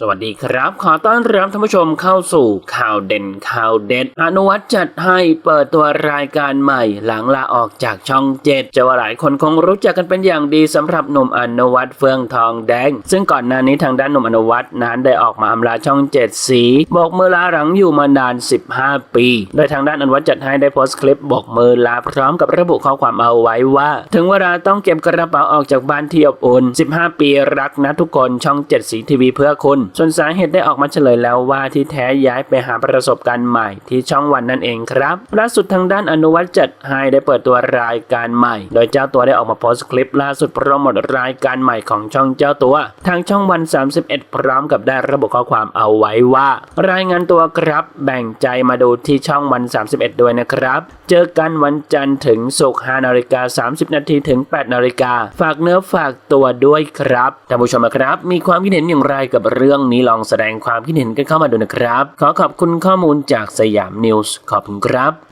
สวัสดีครับ ขอต้อนรับท่านผู้ชมเข้าสู่ข่าวเด่นข่าวเด็ด อนุวัตจัดให้เปิดตัวรายการใหม่ หลังลาออกจากช่องเจ็ดจะว่าหลายคนคงรู้จักกันเป็นอย่างดีสำหรับหนุ่มอนุวัตเฟื่องทองแดง ซึ่งก่อนหน้านี้ทางด้านหนุ่มอนุวัตนั้นได้ออกมาอำลาช่องเจ็ดสีบอกมือลาหลังอยู่มานาน 15 ปี โดยทางด้านอนุวัตจัดให้ได้โพสต์คลิปบอกมือลาพร้อมกับระบุข้อความเอาไว้ว่า ถึงเวลาต้องเก็บกระเป๋าออกจากบ้านที่อบอุ่น 15 ปีรักนะทุกคนช่อง7สีทีวีเพื่อคุณส่วนสาเหตุได้ออกมาเฉลยแล้วว่าที่แท้ย้ายไปหาประสบการณ์ใหม่ที่ช่องวันนั่นเองครับล่าสุดทางด้านอนุวัตจัดให้ได้เปิดตัวรายการใหม่ โดยเจ้าตัวได้ออกมาโพสต์คลิปล่าสุดโปรโมทรายการใหม่ของช่องเจ้าตัว ทางช่องวัน 31 พร้อมกับได้ระบุข้อความเอาไว้ว่า รายงานตัวครับแบ่งใจมาดูที่ช่องวัน 31 ด้วยนะครับ เจอกันวันจันทร์ถึงศุกร์5นาฬิกา 30 นาทีถึง 8 นาฬิกา ฝากเนื้อฝากตัวด้วยครับท่านผู้ชมครับ มีความคิดเห็นอย่างไรกับเรื่องรื่องนี้ลองแสดงความคิดเห็นกันเข้ามาดูนะครับ ขอขอบคุณข้อมูลจากสยามนิวส์ขอบคุณครับ